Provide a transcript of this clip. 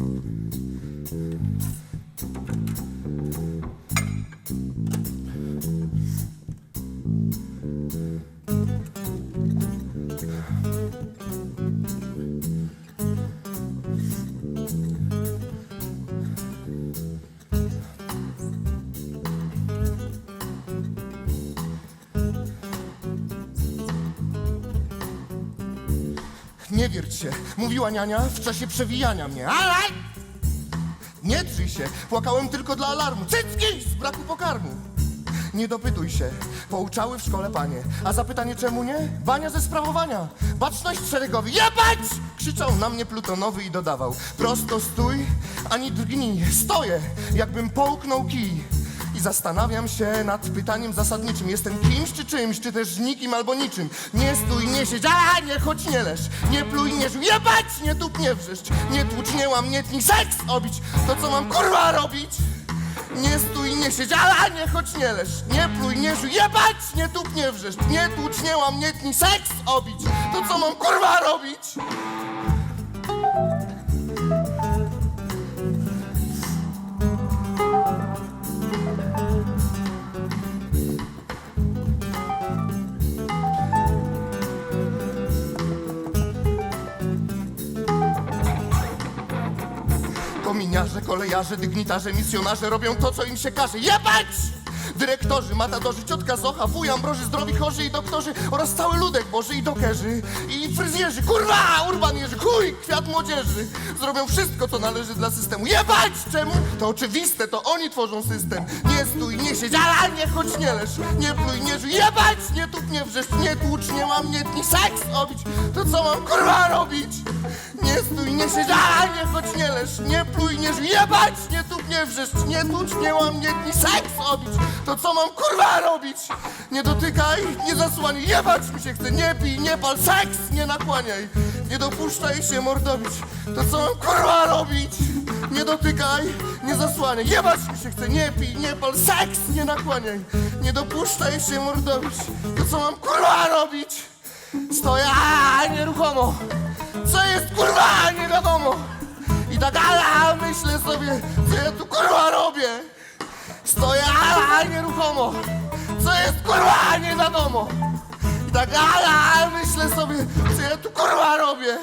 Mm-hmm. Nie wierć się, mówiła niania w czasie przewijania mnie. Ale! Nie drzyj się, płakałem tylko dla alarmu. Cycki z braku pokarmu. Nie dopytuj się, pouczały w szkole panie. A zapytanie czemu nie? Bania ze sprawowania. Baczność szeregowy. Jebać! Krzyczał na mnie plutonowy i dodawał. Prosto stój, ani drgnij. Stoję, jakbym połknął kij. Zastanawiam się nad pytaniem zasadniczym. Jestem kimś czy czymś, czy też nikim albo niczym. Nie stój, nie siedź, a nie chodź, nie leż. Nie pluj, nie żuj, jebać, nie tup, nie wrzeszcz. Nie tłucz, nie łam, nie tnij, seks obić. To co mam kurwa robić? Nie stój, nie siedź, ale nie chodź, nie leż. Nie pluj, nie żuj, jebać, nie tup, nie wrzeszcz. Nie tłucz, nie łam, nie tnij, seks obić. To co mam kurwa robić? Kominiarze, kolejarze, dygnitarze, misjonarze robią to, co im się każe. Jebać! Dyrektorzy, matadorzy, ciotka Zocha, wuj Ambroży, zdrowi chorzy i doktorzy oraz cały ludek boży i dokerzy i fryzjerzy, kurwa, urbanierzy, chuj, kwiat młodzieży. Zrobią wszystko, co należy dla systemu. Jebać! Czemu? To oczywiste, to oni tworzą system. Nie stój, nie siedź, ale nie chodź, nie leż. Nie pluj, nie żuj, jebać! Nie tup, nie wrzeszcz, nie tłucz, nie łam, nie tnij, seks obić. To co mam, kurwa, robić? Nie stój, nie siedź, a nie chodź, nie leż, nie pluj, nie żuj, jebać, nie tup, nie nie tucz, nie łam, nie tnij, seks obić. To co mam, kurwa, robić? Nie dotykaj, nie zasłaniaj, jebać mi się chce, nie pij, nie pal, seks nie nakłaniaj. Nie dopuszczaj się mordowić, to co mam, kurwa, robić? Nie dotykaj, nie zasłaniaj, jebać mi się chce, nie pij, nie pal, seks nie nakłaniaj. Nie dopuszczaj się mordowić, to co mam, kurwa, robić? Stoję a, nieruchomo. Co jest kurwa nie wiadomo. I tak ala myślę sobie, co ja tu kurwa robię. Stoję ala nieruchomo. Co jest kurwa nie wiadomo. Tak ala myślę sobie, co ja tu kurwa robię.